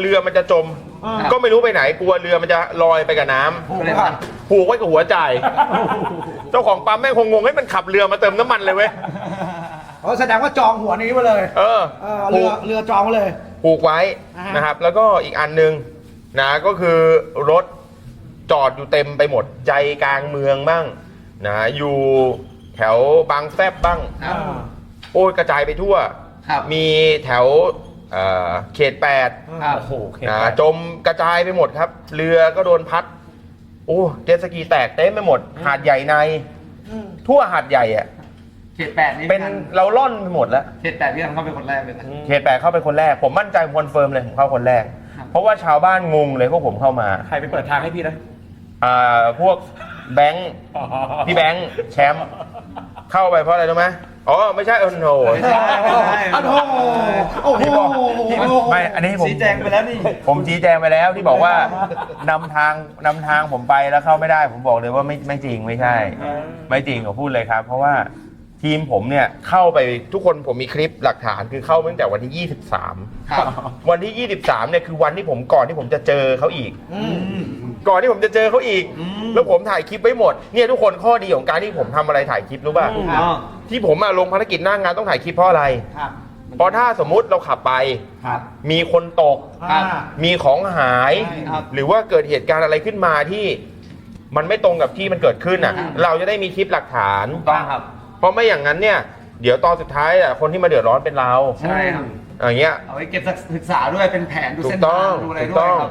เรือมันจะจมอ่าก็ไม่รู้ไปไหนกลัวเรือมันจะลอยไปกับน้ำถูกป่ะผูกไว้กับหัวจ่ายเจ้าของปั๊มแม่งคงงงให้มันขับเรือมาเติมน้ำมันเลยเว้ยเขาแสดงว่าจองหัวนี้ไว้เลยเออเออเรือเรือจองไว้เลยผูกไว้อ่าฮะ นะครับ แล้วก็อีกอันหนึงนะก็คือรถจอดอยู่เต็มไปหมดใจกลางเมืองบ้างนะอยู่แถวบางแฟบบ้างครับโอ้ยกระจายไปทั่ว ครับ มีแถว เอ่อเขตแปดครับ โอ้โหโอเคนะจมกระจายไปหมดครับ เรือก็โดนพัด โอ้เจ็ตสกีแตกเต็มไปหมด หาดใหญ่ในอืมทั่วหาดใหญ่อะเขตแปดนี่เป็นพี่ทัเราล่อนไปหมดแล้ว เขตแปดพี่ทันเข้าเป็นคนแรกเลยนะ เขตแปดเข้าไปคนแรก ผมมั่นใจผมคอนเฟิร์มเลยผมเข้าคนแรก ครับ เพราะว่าชาวบ้านงงเลยพวกผมเข้ามาใครไปเปิดทางให้พี่นะอ่าพวกแบงค์พี่แบงค์แชมป์เข้าไปเพราะอะไรรู้ไหมอ๋อไม่ใช่เออโห ไม่ใช่ไม่ใช่ โอ้โหโอ้โหไม่อันนี้ผมชี้แจงไปแล้วนี่ ผมชี้แจงไปแล้วที่บอกว่านำทางนำทางผมไปแล้วเข้าไม่ได้ ผมบอกเลยว่าไม่ไม่จริงไม่ใช่ ไม่จริงผมพูดเลยครับ เพราะว่าทีมผมเนี่ยเข้าไปทุกคนผมมีคลิปหลักฐานคือเข้าตั้งแต่วันที่ 23ครับวันที่ 23เนี่ยคือวันที่ผมก่อนที่ผมจะเจอเขาอีกอืมก่อนที่ผมจะเจอเขาอีกอืมแล้วผมถ่ายคลิปไว้หมดเนี่ยทุกคนข้อดีของการที่ผมทำอะไรถ่ายคลิปรู้ป่ะถูกต้องที่ผมมาลงภารกิจหน้างานต้องถ่ายคลิปเพราะอะไรครับ เพราะถ้าสมมุติเราขับไป ครับมีคนตก ครับอ่ามีของหาย ใช่ครับหรือว่าเกิดเหตุการณ์อะไรขึ้นมาที่มันไม่ตรงกับที่มันเกิดขึ้นอะ อืม เราจะได้มีคลิปหลักฐาน ถูกต้องครับ เพราะไม่อย่างนั้นเนี่ย เดี๋ยวตอนสุดท้ายอะคนที่มาเดือดร้อนเป็นเราใช่ครับ อย่างเงี้ย เอาไว้เก็บศึกษาด้วยเป็นแผนดูถูเส้กนต้อทางงดูอะไรถูกด้วยต้อง ครับ